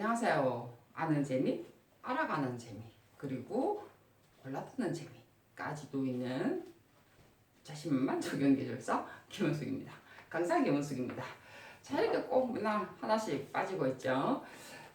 안녕하세요. 아는 재미, 알아가는 재미, 그리고 골라듣는 재미까지도 있는 자신만 적용 기술사 김은숙입니다. 강사 김은숙입니다. 자 이렇게 꼭 맨날 하나씩 빠지고 있죠.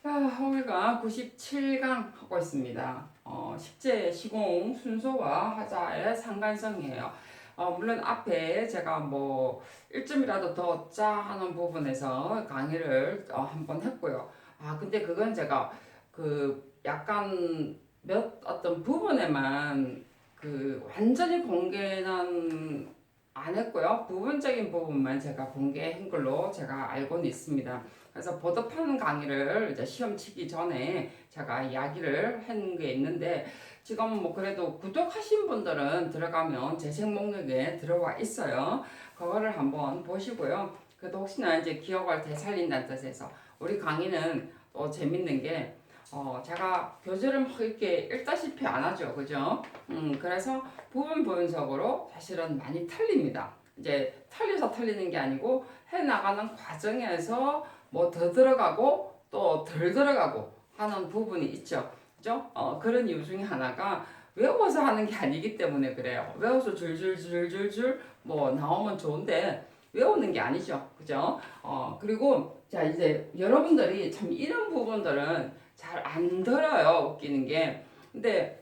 자, 오늘가 97강 하고 있습니다. 어, 식재, 시공, 순서와 하자의 상관성이에요. 어, 물론 앞에 제가 뭐 1점이라도 더 얻자 하는 부분에서 강의를 어, 한번 했고요. 아, 근데 그건 제가 그 약간 몇 어떤 부분에만 그 완전히 공개는 안 했고요. 부분적인 부분만 제가 공개한 걸로 제가 알고는 있습니다. 그래서 보답하는 강의를 이제 시험 치기 전에 제가 이야기를 한 게 있는데 지금 뭐 그래도 구독하신 분들은 들어가면 재생 목록에 들어와 있어요. 그거를 한번 보시고요. 그래도 혹시나 이제 기억을 되살린다는 뜻에서 우리 강의는 또 재밌는 게 어, 제가 교재를 막 이렇게 읽다시피 안 하죠. 그죠? 음, 그래서 부분 분석으로 사실은 많이 틀립니다. 이제 틀려서 틀리는 게 아니고 해 나가는 과정에서 뭐 더 들어가고 또 덜 들어가고 하는 부분이 있죠. 그죠? 어, 그런 이유 중에 하나가 외워서 하는 게 아니기 때문에 그래요. 외워서 줄줄줄줄줄 뭐 나오면 좋은데 외우는 게 아니죠. 그죠? 어, 그리고 자, 이제 여러분들이 참 이런 부분들은 잘 안 들어요. 웃기는 게. 근데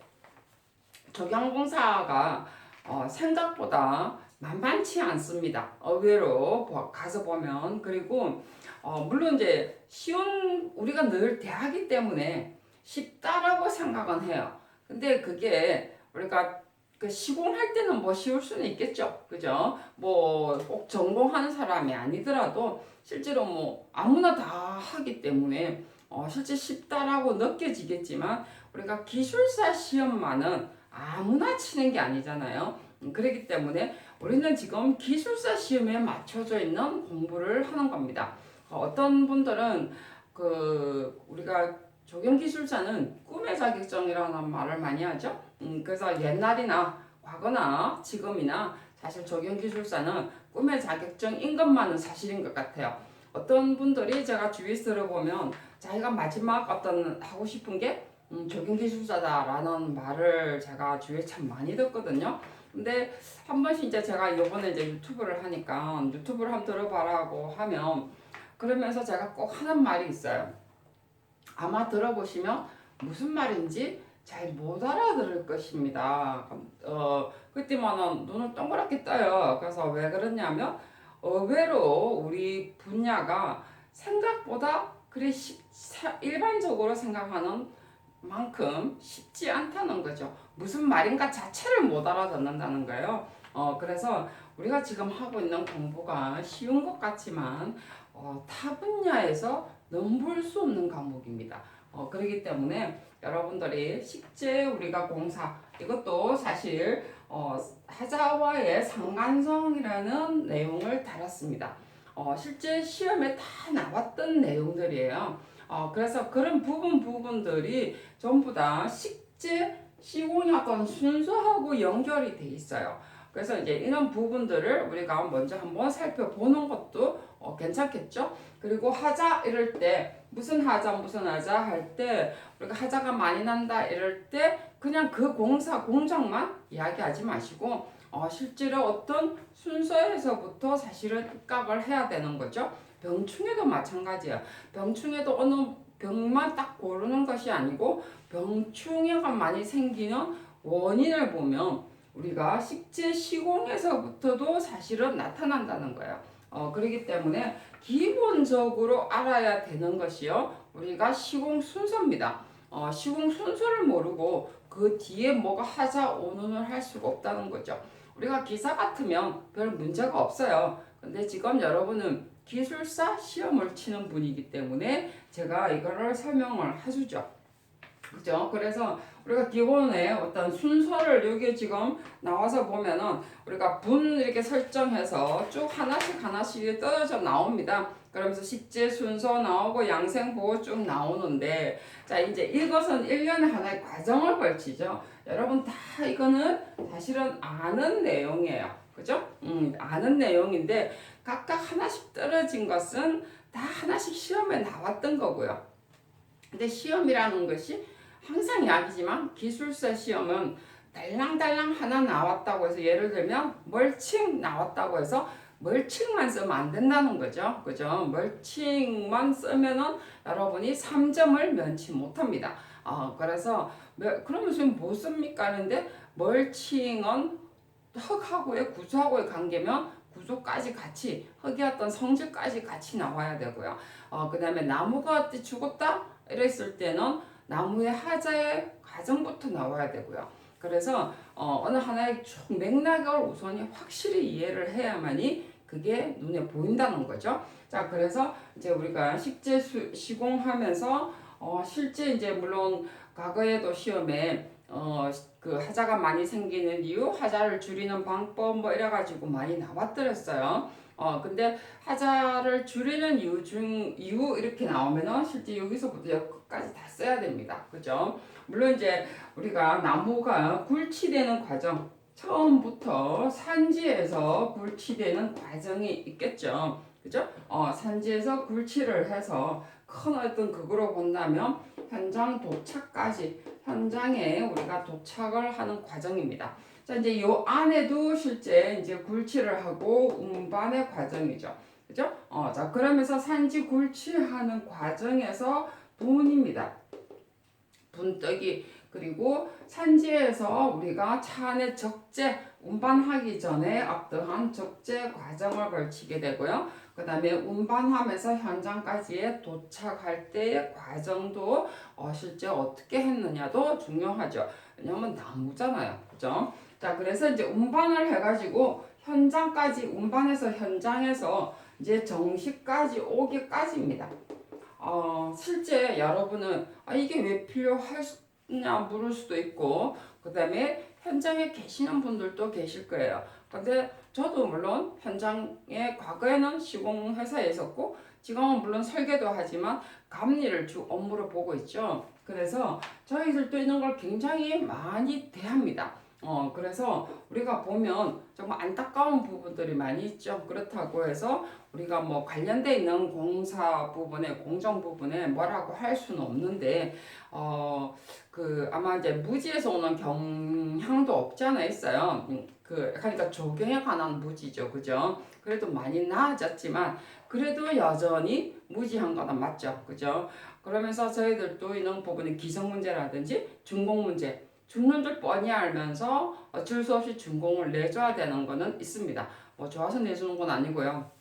적양공사가 어, 생각보다 만만치 않습니다. 의외로 보- 가서 보면 그리고 어, 물론 이제 쉬운 우리가 늘 대하기 때문에 쉽다라고 생각은 해요. 근데 그게 우리가 그 시공할 때는 뭐 쉬울 수는 있겠죠. 그죠? 뭐 꼭 전공하는 사람이 아니더라도 실제로 뭐 아무나 다 하기 때문에 어, 실제 쉽다라고 느껴지겠지만 우리가 기술사 시험만은 아무나 치는 게 아니잖아요. 음, 그렇기 때문에 우리는 지금 기술사 시험에 맞춰져 있는 공부를 하는 겁니다. 어, 어떤 분들은 그 우리가 조경 기술사는 꿈의 자격증이라는 말을 많이 하죠. 음, 그래서 옛날이나 과거나 지금이나 사실 조경 기술사는 꿈의 자격증 인 것만은 사실인 것 같아요. 어떤 분들이 제가 주위에서 들어보면 자기가 마지막 어떤 하고 싶은 게 음, 조경 기술사다라는 말을 제가 주위에 참 많이 듣거든요. 근데 한 번씩 이제 제가 이번에 이제 유튜브를 하니까 유튜브를 한번 들어봐라고 하면 그러면서 제가 꼭 하는 말이 있어요. 아마 들어보시면 무슨 말인지 잘 못 알아들을 것입니다. 어, 그때만은 눈을 동그랗게 떠요. 그래서 왜 그러냐면 의외로 우리 분야가 생각보다 사- 일반적으로 생각하는 만큼 쉽지 않다는 거죠. 무슨 말인가 자체를 못 알아듣는다는 거예요. 어, 그래서 우리가 지금 하고 있는 공부가 쉬운 것 같지만 어, 타 분야에서 넘볼 수 없는 과목입니다. 어, 그렇기 때문에 여러분들이 실제 우리가 공사 이것도 사실 어, 하자와의 상관성이라는 내용을 달았습니다. 어, 실제 시험에 다 나왔던 내용들이에요. 어, 그래서 그런 부분 부분들이 전부 다 식재 어떤 순서하고 연결이 돼 있어요. 그래서 이제 이런 부분들을 우리가 먼저 한번 살펴보는 것도 어, 괜찮겠죠? 그리고 하자 이럴 때 무슨 하자 무슨 하자 할 때 우리가 하자가 많이 난다 이럴 때 그냥 그 공사 공장만 이야기하지 마시고 어, 실제로 어떤 순서에서부터 사실은 입각을 해야 되는 거죠. 병충해도 마찬가지야. 병충해도 어느 병만 딱 고르는 것이 아니고 병충해가 많이 생기는 원인을 보면 우리가 식재 시공에서부터도 사실은 나타난다는 거예요. 어, 그렇기 때문에 기본적으로 알아야 되는 것이요. 우리가 시공 순서입니다. 어, 시공 순서를 모르고 그 뒤에 뭐가 하자 오는을 할 수가 없다는 거죠. 우리가 기사 같으면 별 문제가 없어요. 근데 지금 여러분은 기술사 시험을 치는 분이기 때문에 제가 이거를 설명을 해주죠. 그죠? 그래서 우리가 기본에 어떤 순서를 여기 지금 나와서 보면은 우리가 분 이렇게 설정해서 쭉 하나씩 하나씩 떨어져 나옵니다. 그러면서 식재 순서 나오고 양생 보호 쭉 나오는데 자 이제 이것은 1년에 하나의 과정을 걸치죠. 여러분 다 이거는 사실은 아는 내용이에요. 그죠? 음, 아는 내용인데 각각 하나씩 떨어진 것은 다 하나씩 시험에 나왔던 거고요. 근데 시험이라는 것이 항상 이야기지만 기술사 시험은 달랑달랑 하나 나왔다고 해서 예를 들면 멀칭 나왔다고 해서 멀칭만 쓰면 안 된다는 거죠. 그죠? 멀칭만 쓰면은 여러분이 3점을 면치 못합니다. 어, 그래서 며- 그러면 지금 뭐 씁니까? 하는데 멀칭은 흙하고의 구조하고의 관계면 구조까지 같이 흙이 어떤 성질까지 같이 나와야 되고요. 어, 그 다음에 나무가 죽었다? 이랬을 때는 나무의 하자의 과정부터 나와야 되고요. 그래서 어, 어느 하나의 쭉 맥락을 우선이 확실히 이해를 해야만이 그게 눈에 보인다는 거죠. 자, 그래서 이제 우리가 식재 수, 시공하면서 어, 실제 이제 물론 과거에도 시험에 어, 그 하자가 많이 생기는 이유, 하자를 줄이는 방법 뭐 이래 가지고 많이 나왔더랬어요. 어, 근데 하자를 줄이는 이유 중 이유 이렇게 나오면은 실제 여기서부터 여기까지 다 써야 됩니다. 그죠? 물론 이제 우리가 나무가 굴치되는 과정 처음부터 산지에서 굴치되는 과정이 있겠죠. 그죠? 어, 산지에서 굴치를 해서 큰 어떤 극으로 본다면 현장 도착까지 현장에 우리가 도착을 하는 과정입니다. 자, 이제 요 안에도 실제 이제 굴치를 하고 운반의 과정이죠. 그죠? 어, 자, 그러면서 산지 굴치하는 과정에서 분입니다. 분떡이 그리고 산지에서 우리가 차 안에 적재 운반하기 전에 어떠한 적재 과정을 걸치게 되고요. 그 다음에 운반하면서 현장까지의 도착할 때의 과정도 어, 실제 어떻게 했느냐도 중요하죠. 왜냐면 나무잖아요. 그죠? 자, 그래서 이제 운반을 해가지고 현장까지 운반해서 현장에서 이제 정시까지 오기까지입니다. 어, 실제 여러분은 아, 이게 왜 필요하냐 물을 수도 있고 그 다음에 현장에 계시는 분들도 계실 거예요. 근데 저도 물론 현장에 과거에는 시공 회사에 있었고 지금은 물론 설계도 하지만 감리를 주 업무로 보고 있죠. 그래서 저희들도 이런 걸 굉장히 많이 대합니다. 어, 그래서 우리가 보면 정말 안타까운 부분들이 많이 있죠. 그렇다고 해서 우리가 뭐 관련돼 있는 공사 부분에 공정 부분에 뭐라고 할 수는 없는데 어 그 아마 이제 무지에서 오는 경향도 없지 않아 있어요. 음, 그 그러니까 조경에 관한 무지죠, 그죠? 그래도 많이 나아졌지만 그래도 여전히 무지한 거는 맞죠, 그죠? 그러면서 저희들도 이런 부분은 기성 문제라든지 준공 문제 죽는 줄 뻔히 알면서 어쩔 수 없이 준공을 내줘야 되는 거는 있습니다. 뭐 좋아서 내주는 건 아니고요.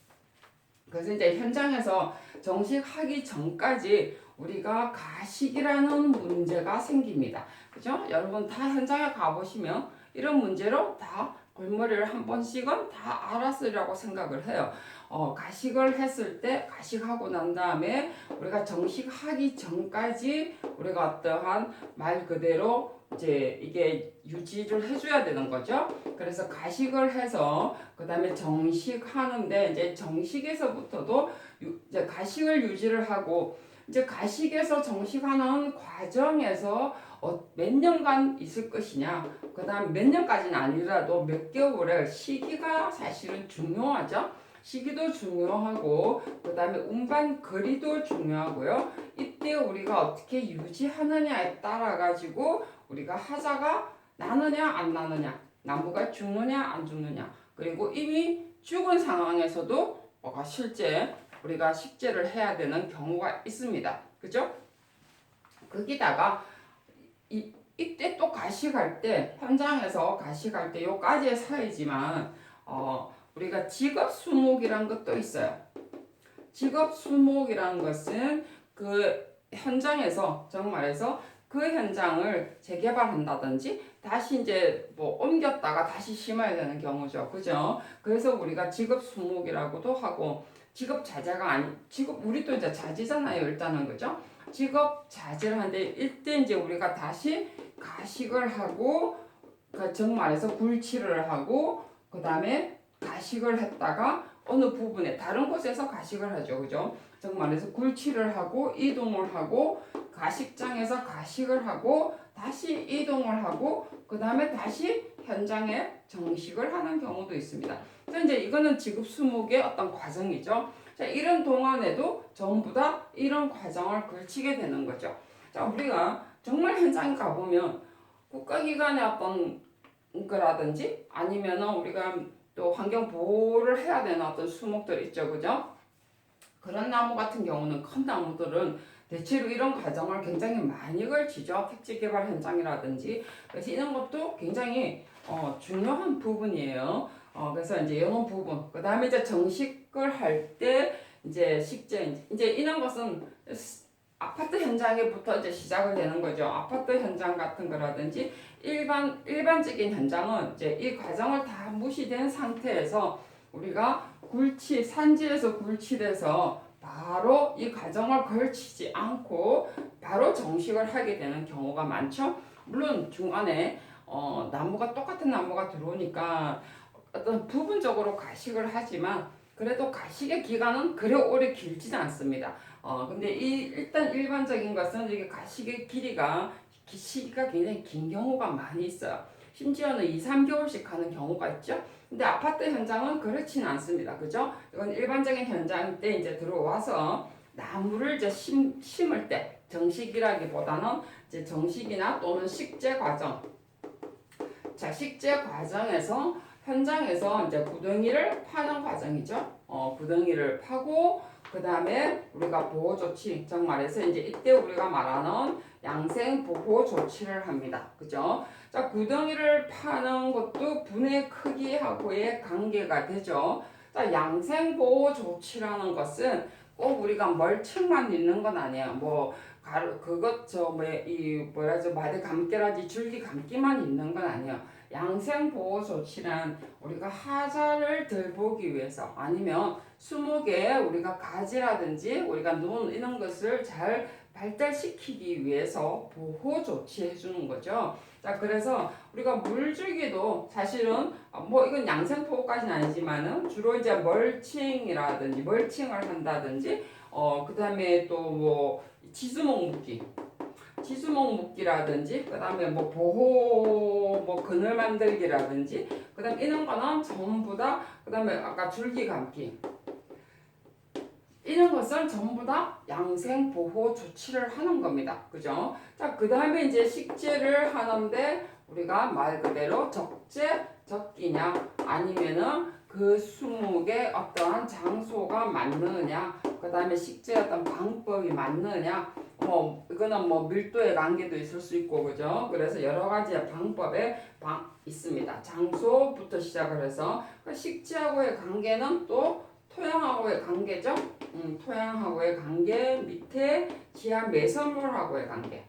그래서 이제 현장에서 정식하기 전까지 우리가 가식이라는 문제가 생깁니다. 그죠? 여러분 다 현장에 가보시면 이런 문제로 다 골머리를 한 번씩은 다 알았으리라고 생각을 해요. 어, 가식을 했을 때 가식하고 난 다음에 우리가 정식하기 전까지 우리가 어떠한 말 그대로 이제 이게 유지를 해줘야 되는 거죠. 그래서 가식을 해서 그 다음에 정식하는데 이제 정식에서부터도 유, 이제 가식을 유지를 하고 이제 가식에서 정식하는 과정에서 어, 몇 년간 있을 것이냐, 그 다음 몇 년까지는 아니라도 몇 개월의 시기가 사실은 중요하죠. 시기도 중요하고, 그 다음에 운반 거리도 중요하고요. 이때 우리가 어떻게 유지하느냐에 따라 가지고 우리가 하자가 나느냐 안 나느냐, 나무가 죽느냐 안 죽느냐, 그리고 이미 죽은 상황에서도 뭐가 실제 우리가 식재를 해야 되는 경우가 있습니다. 그죠? 거기다가 이, 이때 또 가식할 때 현장에서 가식할 때 요까지의 사이지만 어, 우리가 직업 수목이란 것도 있어요. 직업 수목이라는 것은 그 현장에서 정말해서 그 현장을 재개발한다든지 다시 이제 뭐 옮겼다가 다시 심어야 되는 경우죠. 그죠? 그래서 우리가 직업 수목이라고도 하고 직업 자재가 아니 직업 우리도 이제 자재잖아요. 일단은 그죠? 직업 자재를 하는데 이때 이제 우리가 다시 가식을 하고 그 정말해서 굴치를 하고 그 다음에 가식을 했다가 어느 부분에 다른 곳에서 가식을 하죠. 그죠? 정말해서 굴치를 하고 이동을 하고 가식장에서 가식을 하고 다시 이동을 하고 그 다음에 다시 현장에 정식을 하는 경우도 있습니다. 그래서 이제 이거는 지급 수목의 어떤 과정이죠. 자, 이런 동안에도 전부 다 이런 과정을 걸치게 되는 거죠. 자, 우리가 정말 현장에 가보면 국가기관의 어떤 거라든지 아니면은 우리가 또 환경 보호를 해야 되는 어떤 수목들 있죠, 그죠? 그런 나무 같은 경우는 큰 나무들은 대체로 이런 과정을 굉장히 많이 걸치죠. 택지 개발 현장이라든지. 그래서 이런 것도 굉장히 어, 중요한 부분이에요. 어, 그래서 이제 이런 부분. 그 다음에 이제 정식을 할 때 이제 식재, 이제 이런 것은 아파트 현장에부터 이제 시작을 되는 거죠. 아파트 현장 같은 거라든지 일반 일반적인 현장은 이제 이 과정을 다 무시된 상태에서 우리가 굴치 산지에서 굴치돼서 바로 이 과정을 걸치지 않고 바로 정식을 하게 되는 경우가 많죠. 물론 중간에 어, 나무가 똑같은 나무가 들어오니까 어떤 부분적으로 가식을 하지만 그래도 가식의 기간은 그래 오래 길지는 않습니다. 어, 근데 이 일단 일반적인 것은 이게 가식의 길이가 기- 시기가 굉장히 긴 경우가 많이 있어요. 심지어는 2, 3개월씩 가는 경우가 있죠. 근데 아파트 현장은 그렇지는 않습니다. 그죠? 이건 일반적인 현장 때 이제 들어와서 나무를 이제 심, 심을 때 정식이라기보다는 이제 정식이나 또는 식재 과정. 자, 식재 과정에서 현장에서 이제 구덩이를 파는 과정이죠. 어, 구덩이를 파고 그 다음에 우리가 보호 조치, 정 말해서 이제 이때 우리가 말하는 양생 보호 조치를 합니다. 그죠? 자, 구덩이를 파는 것도 분의 크기하고의 관계가 되죠. 자, 양생 보호 조치라는 것은 꼭 우리가 멀층만 있는 건 아니에요. 뭐 가루 그것 저 뭐 이 뭐라죠 마대 감기라지 줄기 감기만 있는 건 아니에요. 양생 보호 조치란 우리가 하자를 덜 보기 위해서 아니면 수목에 우리가 가지라든지 우리가 눈 이런 것을 잘 발달시키기 위해서 보호 조치해 주는 거죠. 자, 그래서 우리가 물 주기도 사실은 어, 뭐 이건 양생 보호까지는 아니지만은 주로 이제 멀칭이라든지 멀칭을 한다든지 어 그다음에 또뭐 지수목 묶기 지수목 묶기라든지 그다음에 뭐 보호 뭐 그늘 만들기라든지 그다음 이런 거는 전부 다 그다음에 아까 줄기 감기 이런 것은 전부 다 양생 보호 조치를 하는 겁니다. 그죠? 자, 그 다음에 이제 식재를 하는데 우리가 말 그대로 적재, 적기냐 아니면은 그 수목의 어떠한 장소가 맞느냐 그 다음에 식재 어떤 방법이 맞느냐 뭐 이거는 뭐 밀도의 관계도 있을 수 있고 그죠? 그래서 여러 가지 방법에 방 있습니다. 장소부터 시작을 해서 그 식재하고의 관계는 또 토양하고의 관계죠. 음, 토양하고의 관계 밑에 지하 매설물하고의 관계.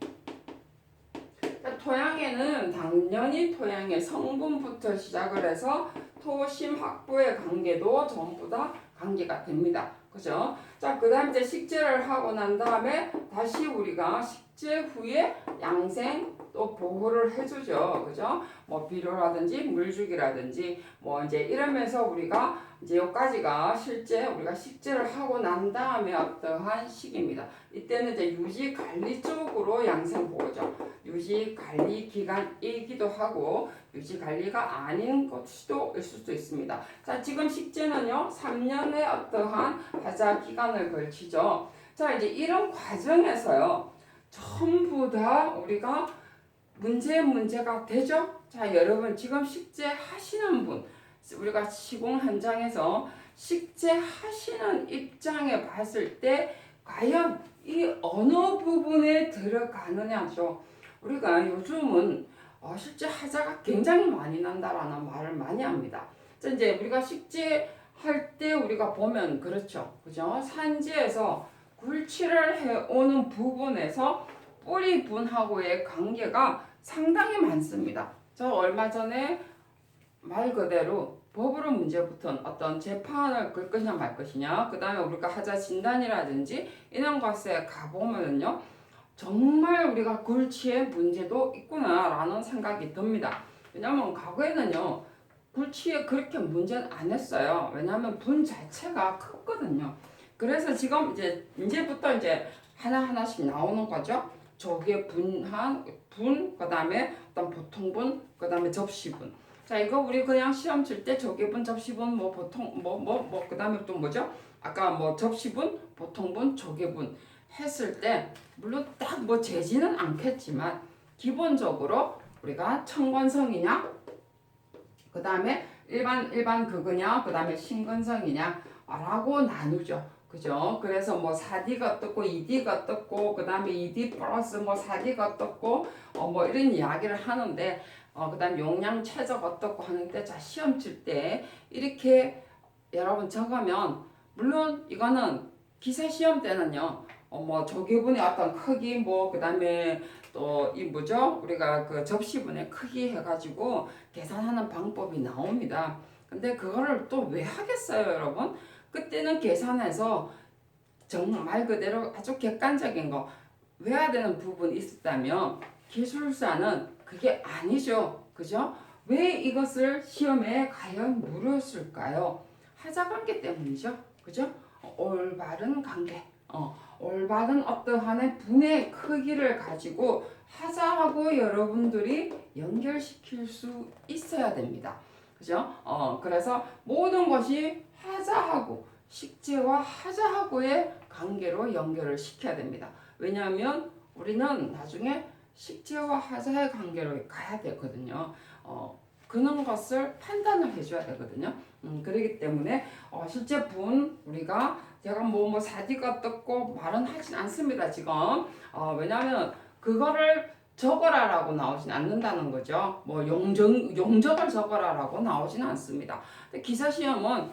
그러니까 토양에는 당연히 토양의 성분부터 시작을 해서 토심 확보의 관계도 전부 다 관계가 됩니다. 그죠? 자, 그 다음 이제 식재를 하고 난 다음에 다시 우리가 식재 후에 양생 또 보호를 해주죠. 그죠? 뭐 비료라든지 물주기라든지 뭐 이제 이러면서 우리가 이제 여기까지가 실제 우리가 식재를 하고 난 다음에 어떠한 시기입니다. 이때는 이제 유지 관리 쪽으로 양생 보호죠. 유지 관리 기간이기도 하고 유지 관리가 아닌 것도 있을 수도 있습니다. 자, 지금 식재는요, 3년의 어떠한 하자 기간을 걸치죠. 자, 이제 이런 과정에서요, 전부 다 우리가 문제 문제가 되죠. 자, 여러분 지금 식재 하시는 분, 우리가 시공 현장에서 식재 하시는 입장에 봤을 때 과연 이 어느 부분에 들어가느냐죠. 우리가 요즘은 어, 실제 하자가 굉장히 많이 난다라는 말을 많이 합니다. 자, 이제 우리가 식재 할때 우리가 보면 그렇죠. 그죠? 산지에서 굴치를 해오는 부분에서 뿌리 분하고의 관계가 상당히 많습니다. 저 얼마 전에 말 그대로 법으로 문제부터 어떤 재판을 걸 것이냐 말 것이냐 그 다음에 우리가 하자 진단이라든지 이런 것에 가보면요 정말 우리가 굴치의 문제도 있구나 라는 생각이 듭니다. 왜냐하면 과거에는요 굴치에 그렇게 문제는 안 했어요. 왜냐하면 분 자체가 컸거든요. 그래서 지금 이제 이제부터 이제 하나 하나씩 나오는 거죠. 조개 분한 분 그 다음에 어떤 보통 분 그 다음에 접시 분. 자 이거 우리 그냥 시험 칠 때 조개분 접시분 뭐 보통 뭐 뭐 뭐 그 다음에 또 뭐죠? 아까 뭐 접시분, 보통분, 조개분 했을 때 물론 딱 뭐 재지는 않겠지만 기본적으로 우리가 청건성이냐 그 다음에 일반 일반 그거냐 그 다음에 신건성이냐 라고 나누죠. 그죠? 그래서 뭐 4D가 어떻고 2D가 어떻고 그 다음에 2D 플러스 뭐 4D가 어떻고 어 뭐 이런 이야기를 하는데 어 그 다음 용량 최적 어떻고 하는데 자 시험 칠 때 이렇게 여러분 적으면 물론 이거는 기사 시험 때는요 어 뭐 조개분의 어떤 크기 뭐 그 다음에 또 이 뭐죠 우리가 그 접시분의 크기 해가지고 계산하는 방법이 나옵니다. 근데 그거를 또 왜 하겠어요 여러분? 그때는 계산해서 정말 그대로 아주 객관적인 거 외워야 되는 부분이 있었다면 기술사는 그게 아니죠. 그죠? 왜 이것을 시험에 과연 물었을까요? 하자관계 때문이죠. 그죠? 어, 올바른 관계. 어, 올바른 어떠한 분의 크기를 가지고 하자하고 여러분들이 연결시킬 수 있어야 됩니다. 그죠? 어, 그래서 모든 것이 하자하고 식재와 하자하고의 관계로 연결을 시켜야 됩니다. 왜냐하면 우리는 나중에 식재와 하자의 관계로 가야 되거든요. 어, 그런 것을 판단을 해줘야 되거든요. 음, 그렇기 때문에 어, 실제 분 우리가 제가 뭐 뭐 사디가 떴고 말은 하진 않습니다 지금. 어, 왜냐하면 그거를 적어라라고 나오진 않는다는 거죠. 뭐 용정 용적을 적어라라고 나오진 않습니다. 근데 기사 시험은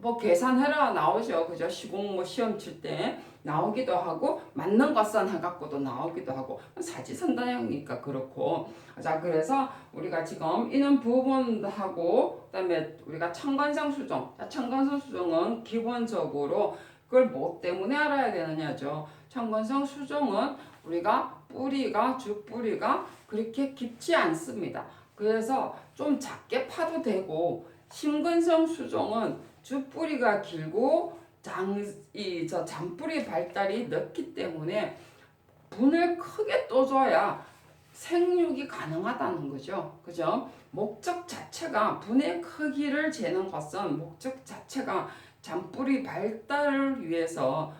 뭐 계산해라 나오죠. 그죠? 시공 뭐 시험 칠 때 나오기도 하고 맞는 것선 해갖고도 나오기도 하고 사지선다형이니까 그렇고 자 그래서 우리가 지금 이런 부분하고 그다음에 우리가 청관성 수정 자, 청관성 수정은 기본적으로 그걸 뭐 때문에 알아야 되느냐죠. 청관성 수정은 우리가 뿌리가 주 뿌리가 그렇게 깊지 않습니다. 그래서 좀 작게 파도 되고 심근성 수정은 주 뿌리가 길고 장 이 저 잔뿌리 발달이 늦기 때문에 분을 크게 떠줘야 생육이 가능하다는 거죠. 그죠? 목적 자체가 분의 크기를 재는 것은 목적 자체가 잔뿌리 발달을 위해서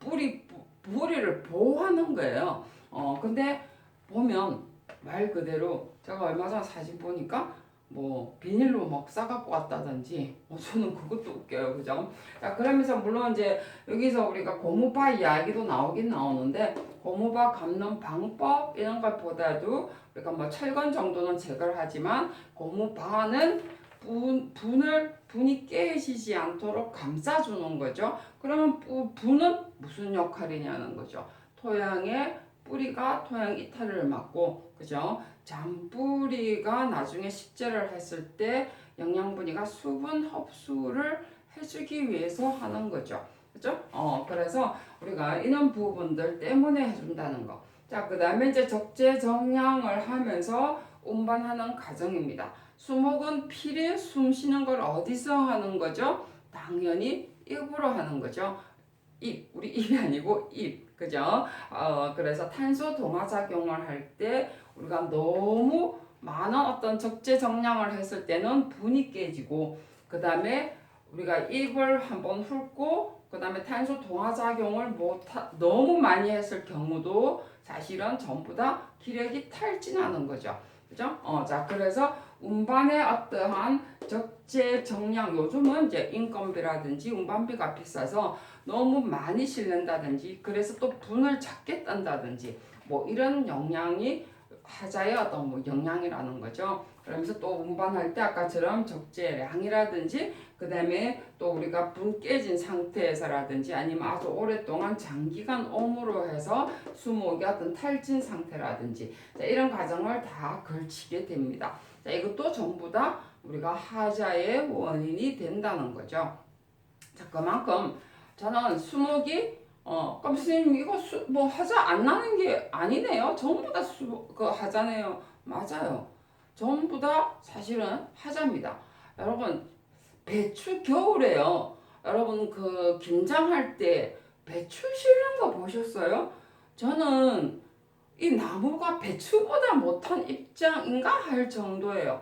뿌리 뿌리를 보호하는 거예요. 어 근데 보면 말 그대로 제가 얼마 전에 사진 보니까 뭐 비닐로 막 싸갖고 왔다든지 어, 저는 그것도 웃겨요. 그죠? 자 그러면서 물론 이제 여기서 우리가 고무바 이야기도 나오긴 나오는데 고무바 감는 방법 이런 것보다도 우리가 뭐 철건 정도는 제거를 하지만 고무바는 분, 분을 분이 깨지지 않도록 감싸주는 거죠. 그러면 부, 분은 무슨 역할이냐는 거죠. 토양의 뿌리가 토양 이탈을 막고 그죠 잔뿌리가 나중에 식재를 했을 때 영양분이가 수분 흡수를 해주기 위해서 하는 거죠. 그죠? 어, 그래서 우리가 이런 부분들 때문에 해준다는 거. 자, 그 다음에 이제 적재 정량을 하면서 운반하는 과정입니다. 수목은 필히 숨 쉬는 걸 어디서 하는 거죠? 당연히 입으로 하는 거죠. 입, 우리 입이 아니고 입. 그죠? 어, 그래서 탄소 동화 작용을 할 때 우리가 너무 많은 어떤 적재 정량을 했을 때는 분이 깨지고 그 다음에 우리가 입을 한번 훑고 그 다음에 탄소 동화 작용을 못 하, 너무 많이 했을 경우도 사실은 전부 다 기력이 탈진하는 거죠. 그죠? 어, 자, 그래서 운반의 어떠한 적재 정량, 요즘은 이제 인건비라든지 운반비가 비싸서 너무 많이 실는다든지, 그래서 또 분을 작게 딴다든지, 뭐 이런 영향이 하자의 어떤 뭐 영향이라는 거죠. 그러면서 또 운반할 때 아까처럼 적재량이라든지 그 다음에 또 우리가 분 깨진 상태에서라든지 아니면 아주 오랫동안 장기간 옴으로 해서 수목이 어떤 탈진 상태라든지 자, 이런 과정을 다 걸치게 됩니다. 자, 이것도 전부 다 우리가 하자의 원인이 된다는 거죠. 자, 그만큼 저는 수목이 어, 그럼 선생님 이거 수, 뭐 하자 안 나는 게 아니네요. 전부 다 수, 그 하자네요. 맞아요. 전부 다 사실은 하자입니다. 여러분 배추 겨울에요. 여러분 그 김장할 때 배추 실는 거 보셨어요? 저는 이 나무가 배추보다 못한 입장인가 할 정도예요.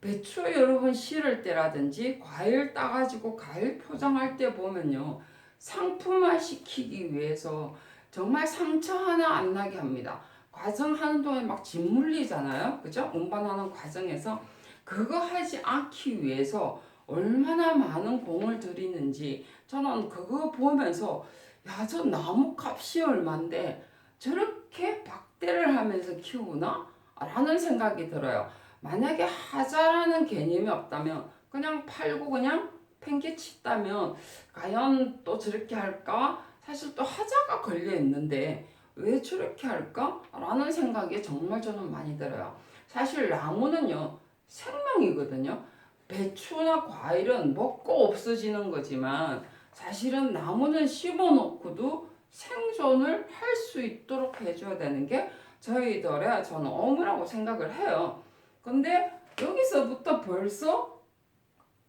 배추 여러분 실을 때라든지 과일 따가지고 과일 포장할 때 보면요. 상품화 시키기 위해서 정말 상처 하나 안 나게 합니다. 과정하는 동안 막 짓물리잖아요. 그죠? 운반하는 과정에서 그거 하지 않기 위해서 얼마나 많은 공을 들이는지 저는 그거 보면서 야, 저 나무 값이 얼만데 저렇게 박 대를 하면서 키우나? 라는 생각이 들어요. 만약에 하자라는 개념이 없다면 그냥 팔고 그냥 팽개치다면 과연 또 저렇게 할까? 사실 또 하자가 걸려 있는데 왜 저렇게 할까? 라는 생각이 정말 저는 많이 들어요. 사실 나무는요 생명이거든요. 배추나 과일은 먹고 없어지는 거지만 사실은 나무는 심어놓고도 생존을 할 수 있도록 해줘야 되는 게 저희들의 저는 업무라고 생각을 해요. 근데 여기서부터 벌써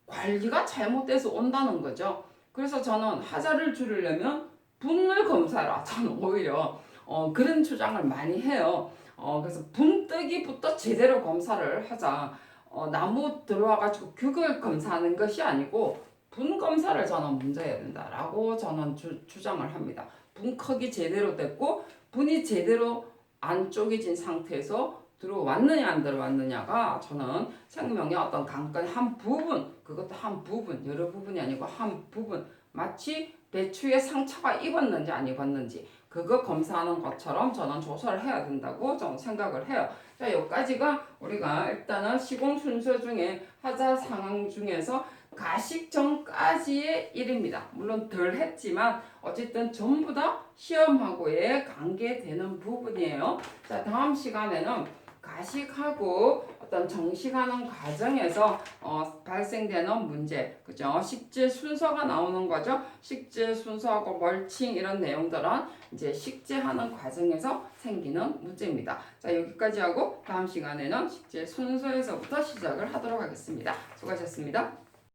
관리가 잘못돼서 온다는 거죠. 그래서 저는 하자를 줄이려면 분을 검사라. 저는 오히려 어, 그런 주장을 많이 해요. 어, 그래서 분뜨기부터 제대로 검사를 하자. 어, 나무 들어와가지고 규격을 검사하는 것이 아니고 분 검사를 저는 먼저 해야 된다라고 저는 주, 주장을 합니다. 분 컵이 제대로 됐고 분이 제대로 안 쪼개진 상태에서 들어왔느냐 안 들어왔느냐가 저는 생명의 어떤 강건 한 부분 그것도 한 부분 여러 부분이 아니고 한 부분 마치 배추에 상처가 입었는지 안 입었는지 그거 검사하는 것처럼 저는 조사를 해야 된다고 저는 생각을 해요. 자, 여기까지가 우리가 일단은 시공 순서 중에 하자 상황 중에서 가식 전까지의 일입니다. 물론 덜 했지만 어쨌든 전부 다 시험하고의 관계되는 부분이에요. 자, 다음 시간에는 가식하고 어떤 정식하는 과정에서 어, 발생되는 문제, 그죠? 식재 순서가 나오는 거죠. 식재 순서하고 멀칭 이런 내용들은 이제 식재하는 과정에서 생기는 문제입니다. 자, 여기까지 하고 다음 시간에는 식재 순서에서부터 시작을 하도록 하겠습니다. 수고하셨습니다.